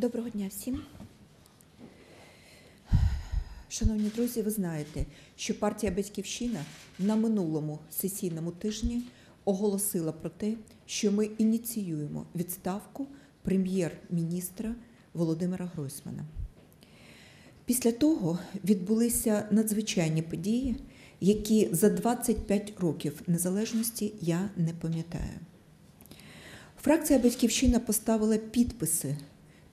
Доброго дня всім. Шановні друзі, ви знаєте, що партія Батьківщина на минулому сесійному тижні оголосила про те, що ми ініціюємо відставку прем'єр-міністра Володимира Гройсмана. Після того відбулися надзвичайні події, які за 25 років незалежності я не пам'ятаю. Фракція Батьківщина поставила підписи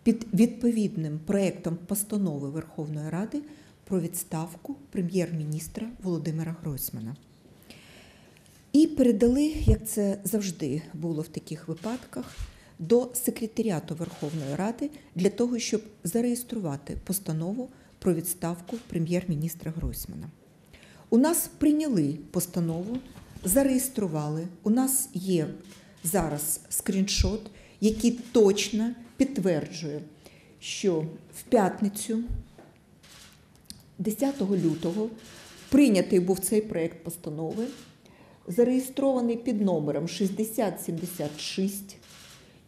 під відповідним проєктом постанови Верховної Ради про відставку прем'єр-міністра Володимира Гройсмана. І передали, як це завжди було в таких випадках, до секретаріату Верховної Ради для того, щоб зареєструвати постанову про відставку прем'єр-міністра Гройсмана. У нас прийняли постанову, зареєстрували. У нас є зараз скріншот, який точно підтверджує, що в п'ятницю, 10 лютого, прийнятий був цей проєкт постанови, зареєстрований під номером 6076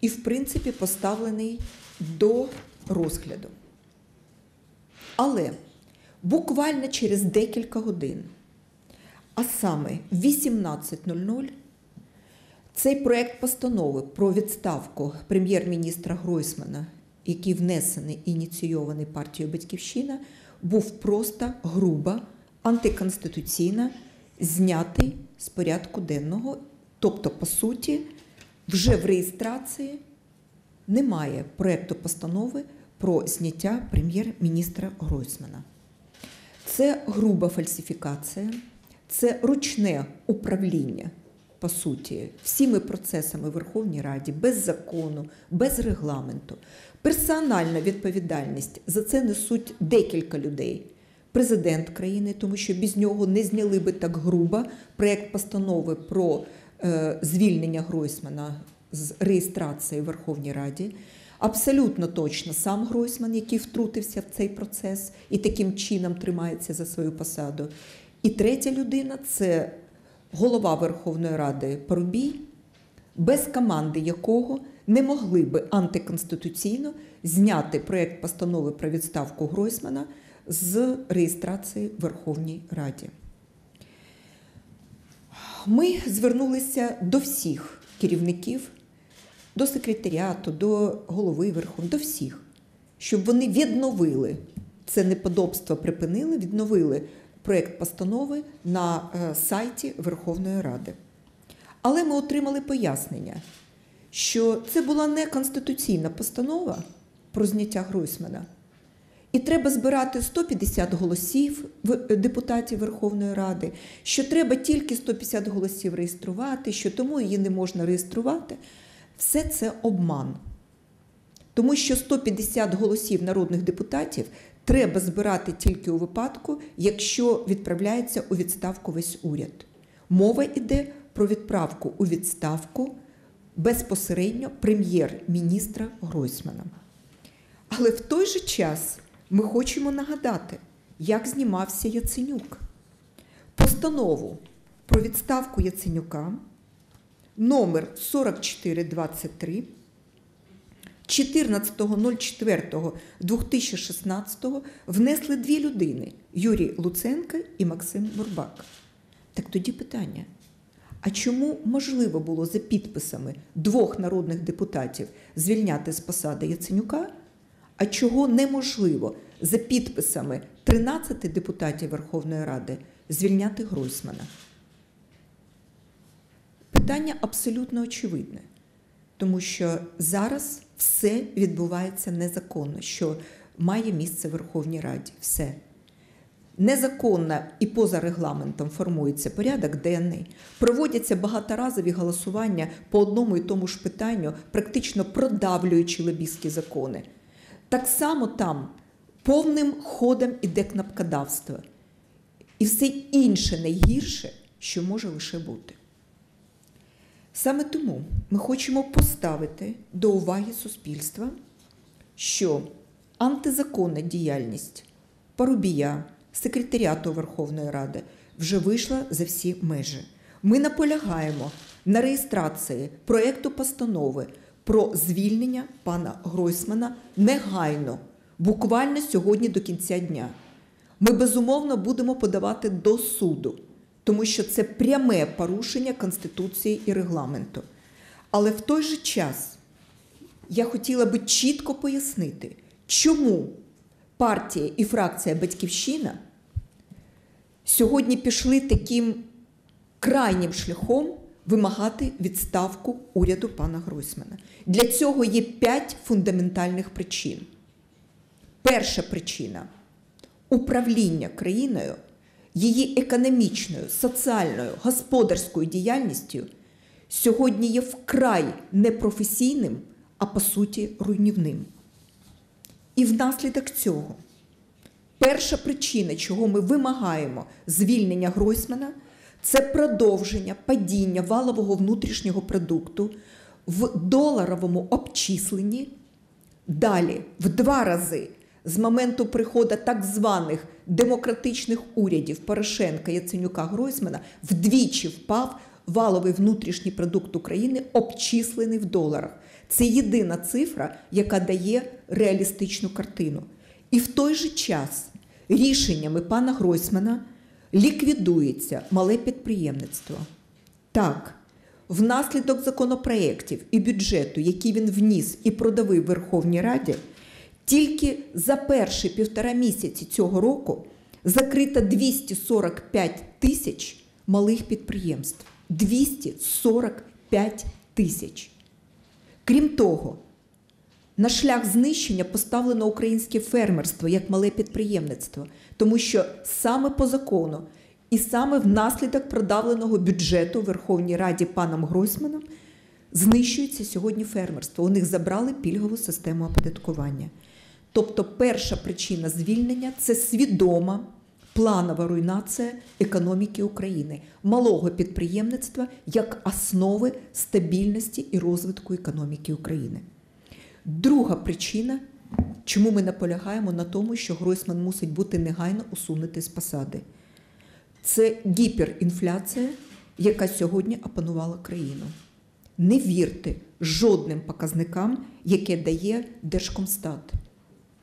і, в принципі, поставлений до розгляду. Але буквально через декілька годин, а саме в 18.00, цей проект постанови про відставку прем'єр-міністра Гройсмана, який внесений і ініційований партією Батьківщина, був просто грубо антиконституційно знятий з порядку денного. Тобто, по суті, вже в реєстрації немає проекту постанови про зняття прем'єр-міністра Гройсмана. Це груба фальсифікація, це ручне управління по суті, всіми процесами в Верховній Раді, без закону, без регламенту. Персональна відповідальність за це несуть декілька людей. Президент країни, тому що без нього не зняли би так грубо проєкт постанови про е, звільнення Гройсмана з реєстрації в Верховній Раді. Абсолютно точно сам Гройсман, який втрутився в цей процес і таким чином тримається за свою посаду. І третя людина це голова Верховної Ради Парубій, без команди якого не могли би антиконституційно зняти проєкт постанови про відставку Гройсмана з реєстрації в Верховній Раді. Ми звернулися до всіх керівників, до секретаріату, до голови Верховної, до всіх, щоб вони відновили це неподобство, припинили, відновили проєкт постанови на е, сайті Верховної Ради. Але ми отримали пояснення, що це була не конституційна постанова про зняття Гройсмана. І треба збирати 150 голосів е, депутатів Верховної Ради, що треба тільки 150 голосів реєструвати, що тому її не можна реєструвати. Все це обман. Тому що 150 голосів народних депутатів треба збирати тільки у випадку, якщо відправляється у відставку весь уряд. Мова йде про відправку у відставку безпосередньо прем'єр-міністра Гройсмана. Але в той же час ми хочемо нагадати, як знімався Яценюк. Постанову про відставку Яценюка номер 4423 14.04.2016 внесли дві людини Юрій Луценко і Максим Бурбак. Так тоді питання: а чому можливо було за підписами двох народних депутатів звільняти з посади Яценюка? А чого неможливо за підписами 13 депутатів Верховної Ради звільняти Гройсмана? Питання абсолютно очевидне, тому що зараз все відбувається незаконно, що має місце в Верховній Раді. Все. Незаконно і поза регламентом формується порядок денний, проводяться багаторазові голосування по одному і тому ж питанню, практично продавлюючи лобістські закони. Так само там повним ходом іде кнопкодавство. І все інше найгірше, що може лише бути. Саме тому ми хочемо поставити до уваги суспільства, що антизаконна діяльність Парубія, секретаріату Верховної Ради вже вийшла за всі межі. Ми наполягаємо на реєстрації проєкту постанови про звільнення пана Гройсмана негайно, буквально сьогодні до кінця дня. Ми безумовно будемо подавати до суду, тому що це пряме порушення Конституції і регламенту. Але в той же час я хотіла би чітко пояснити, чому партія і фракція Батьківщина сьогодні пішли таким крайнім шляхом вимагати відставку уряду пана Гройсмана. Для цього є п'ять фундаментальних причин. Перша причина управління країною, її економічною, соціальною, господарською діяльністю сьогодні є вкрай непрофесійним, а по суті руйнівним. І внаслідок цього перша причина, чого ми вимагаємо звільнення Гройсмана, це продовження падіння валового внутрішнього продукту в доларовому обчисленні далі в два рази з моменту приходу так званих демократичних урядів Порошенка, Яценюка Гройсмана вдвічі впав валовий внутрішній продукт України, обчислений в доларах. Це єдина цифра, яка дає реалістичну картину. І в той же час рішеннями пана Гройсмана ліквідується мале підприємництво. Так, внаслідок законопроєктів і бюджету, які він вніс і продавив Верховній Раді, тільки за перші півтора місяці цього року закрито 245 тисяч малих підприємств. 245 тисяч. Крім того, на шлях знищення поставлено українське фермерство як мале підприємництво, тому що саме по закону і саме внаслідок продавленого бюджету Верховній Раді паном Гройсманом знищується сьогодні фермерство. У них забрали пільгову систему оподаткування. Тобто, перша причина звільнення це свідома планова руйнація економіки України, малого підприємництва як основи стабільності і розвитку економіки України. Друга причина, чому ми наполягаємо на тому, що Гройсман мусить бути негайно усунутий з посади, це гіперінфляція, яка сьогодні опанувала країну. Не вірте жодним показникам, яке дає Держкомстат.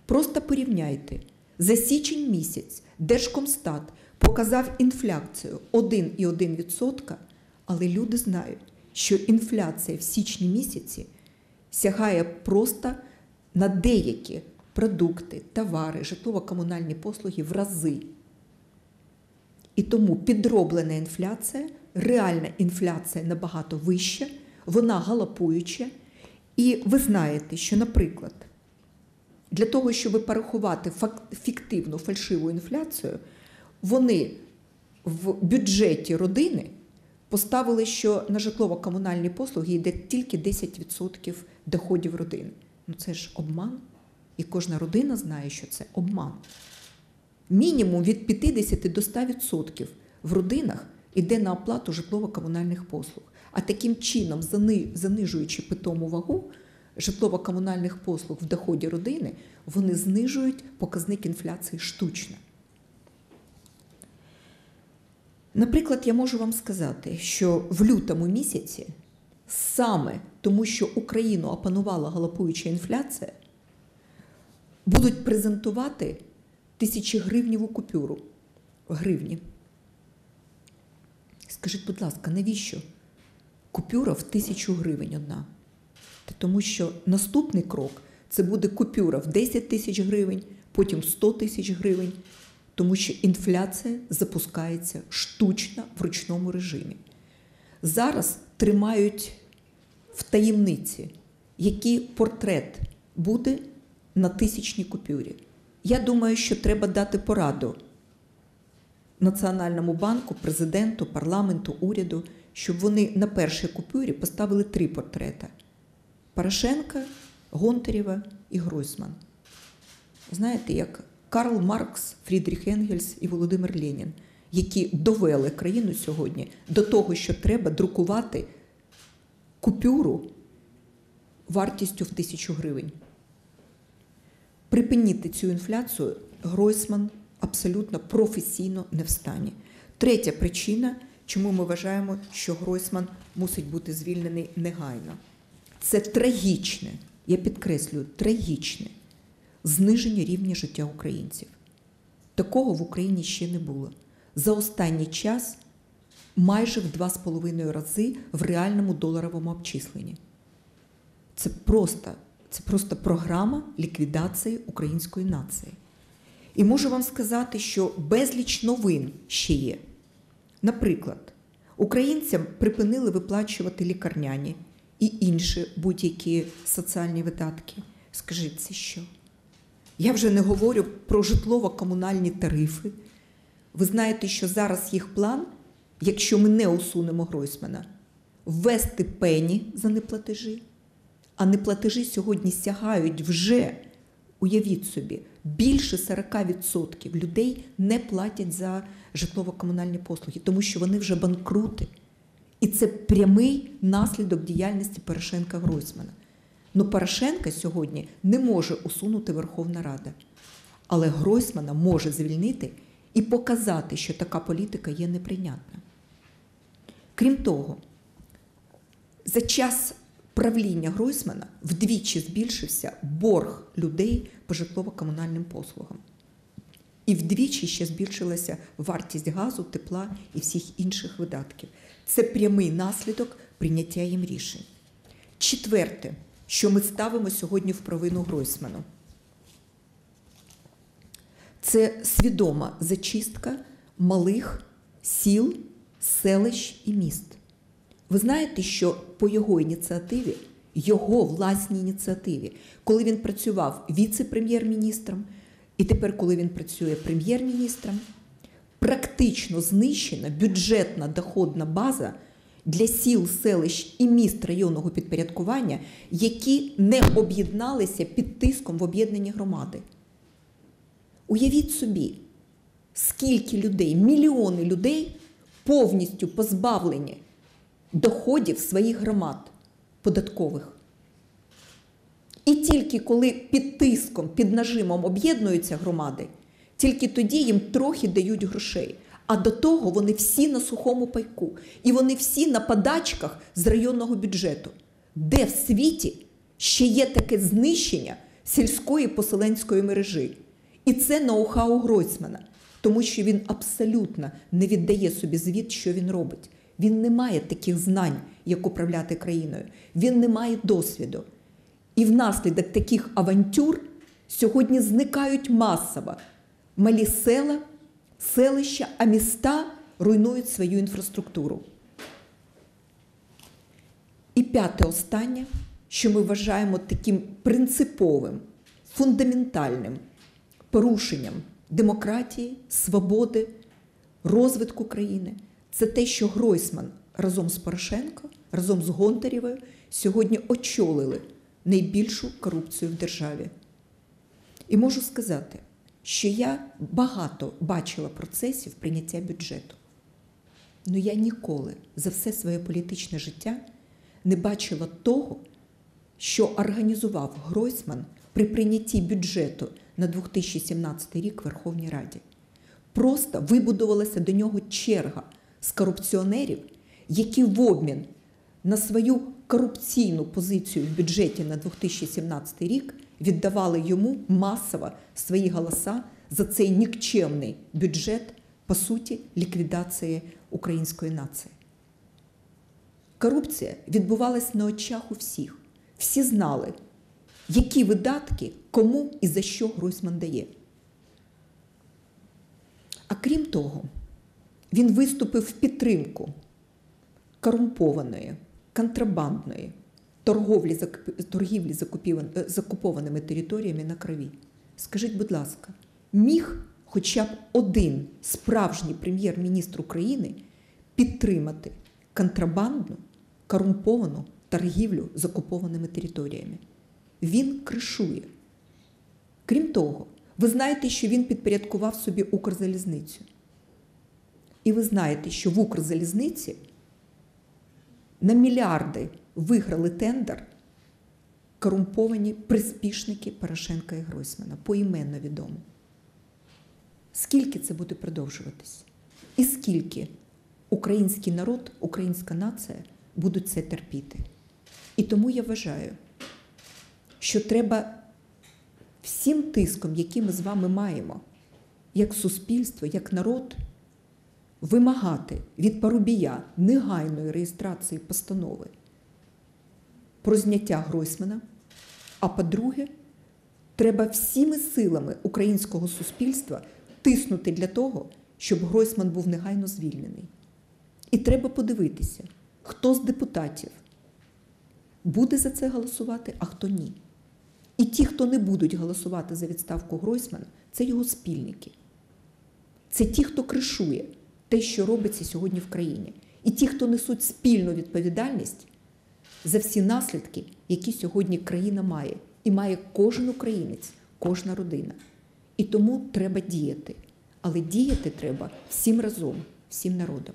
Просто порівняйте. За січень місяць Держкомстат показав інфляцію 1,1%, але люди знають, що інфляція в січні місяці сягає просто на деякі продукти, товари, житлово-комунальні послуги в рази. І тому підроблена інфляція, реальна інфляція набагато вища, вона галопуюча. І ви знаєте, що, наприклад, для того, щоб порахувати фіктивну фальшиву інфляцію, вони в бюджеті родини поставили, що на житлово-комунальні послуги йде тільки 10% доходів родини. Ну це ж обман. І кожна родина знає, що це обман. Мінімум від 50 до 100% в родинах йде на оплату житлово-комунальних послуг. А таким чином, занижуючи питому вагу, житлово-комунальних послуг в доході родини, вони знижують показник інфляції штучно. Наприклад, я можу вам сказати, що в лютому місяці саме тому, що Україну опанувала галопуюча інфляція, будуть презентувати тисячігривніву купюру в гривні. Скажіть, будь ласка, навіщо купюра в тисячу гривень одна? Тому що наступний крок це буде купюра в 10 тисяч гривень, потім 100 тисяч гривень, тому що інфляція запускається штучно в ручному режимі. Зараз тримають в таємниці, який портрет буде на тисячній купюрі. Я думаю, що треба дати пораду Національному банку, президенту, парламенту, уряду, щоб вони на першій купюрі поставили три портрети. Порошенка, Гонтарєва і Гройсман. Знаєте, як Карл Маркс, Фрідріх Енгельс і Володимир Ленін, які довели країну сьогодні до того, що треба друкувати купюру вартістю в тисячу гривень. Припинити цю інфляцію Гройсман абсолютно професійно не в стані. Третя причина, чому ми вважаємо, що Гройсман мусить бути звільнений негайно. Це трагічне, я підкреслюю, трагічне зниження рівня життя українців. Такого в Україні ще не було. За останній час майже в 2,5 рази в реальному доларовому обчисленні. Це просто, це просто програма ліквідації української нації. І можу вам сказати, що безліч новин ще є. Наприклад, українцям припинили виплачувати лікарняні і інші будь-які соціальні видатки. Скажіть, це що? Я вже не говорю про житлово-комунальні тарифи. Ви знаєте, що зараз їх план, якщо ми не усунемо Гройсмана, ввести пені за неплатежі. А неплатежі сьогодні сягають вже, уявіть собі, більше 40% людей не платять за житлово-комунальні послуги, тому що вони вже банкрути. І це прямий наслідок діяльності Порошенка Гройсмана. Ну Порошенка сьогодні не може усунути Верховна Рада. Але Гройсмана може звільнити і показати, що така політика є неприйнятна. Крім того, за час правління Гройсмана вдвічі збільшився борг людей по житлово-комунальним послугам. І вдвічі ще збільшилася вартість газу, тепла і всіх інших видатків. Це прямий наслідок прийняття їм рішень. Четверте, що ми ставимо сьогодні в провину Гройсману, це свідома зачистка малих сіл, селищ і міст. Ви знаєте, що по його ініціативі, його власній ініціативі, коли він працював віце-прем'єр-міністром, і тепер, коли він працює прем'єр-міністром, практично знищена бюджетна доходна база для сіл, селищ і міст районного підпорядкування, які не об'єдналися під тиском в об'єднані громади. Уявіть собі, скільки людей, мільйони людей повністю позбавлені доходів своїх громад податкових. І тільки коли під тиском, під нажимом об'єднуються громади, тільки тоді їм трохи дають грошей. А до того вони всі на сухому пайку. І вони всі на подачках з районного бюджету. Де в світі ще є таке знищення сільської поселенської мережі? І це ноу-хау Гройсмана, тому що він абсолютно не віддає собі звіт, що він робить. Він не має таких знань, як управляти країною. Він не має досвіду. І внаслідок таких авантюр сьогодні зникають масово малі села, селища, а міста руйнують свою інфраструктуру. І п'яте останнє, що ми вважаємо таким принциповим, фундаментальним порушенням демократії, свободи, розвитку країни, це те, що Гройсман разом з Порошенко, разом з Гонтарєвою сьогодні очолили найбільшу корупцію в державі. І можу сказати, що я багато бачила процесів прийняття бюджету. Але я ніколи за все своє політичне життя не бачила того, що організував Гройсман при прийнятті бюджету на 2017 рік в Верховній Раді. Просто вибудувалася до нього черга з корупціонерів, які в обмін на свою корупційну позицію в бюджеті на 2017 рік віддавали йому масово свої голоса за цей нікчемний бюджет, по суті, ліквідації української нації. Корупція відбувалась на очах у всіх. Всі знали, які видатки кому і за що Гройсман дає. А крім того, він виступив в підтримку корумпованої, контрабандної торговлі, торгівлі закупованими територіями на крові. Скажіть, будь ласка, міг хоча б один справжній прем'єр-міністр України підтримати контрабандну, корумповану торгівлю закупованими територіями? Він кришує. Крім того, ви знаєте, що він підпорядкував собі Укрзалізницю. І ви знаєте, що в Укрзалізниці на мільярди виграли тендер корумповані приспішники Порошенка і Гройсмана, поіменно відомо. Скільки це буде продовжуватись? І скільки український народ, українська нація будуть це терпіти? І тому я вважаю, що треба всім тиском, який ми з вами маємо, як суспільство, як народ, вимагати від Парубія негайної реєстрації постанови про зняття Гройсмана. А по-друге, треба всіми силами українського суспільства тиснути для того, щоб Гройсман був негайно звільнений. І треба подивитися, хто з депутатів буде за це голосувати, а хто ні. І ті, хто не будуть голосувати за відставку Гройсмана, це його спільники. Це ті, хто кришує те, що робиться сьогодні в країні. І ті, хто несуть спільну відповідальність за всі наслідки, які сьогодні країна має, і має кожен українець, кожна родина. І тому треба діяти. Але діяти треба всім разом, всім народом.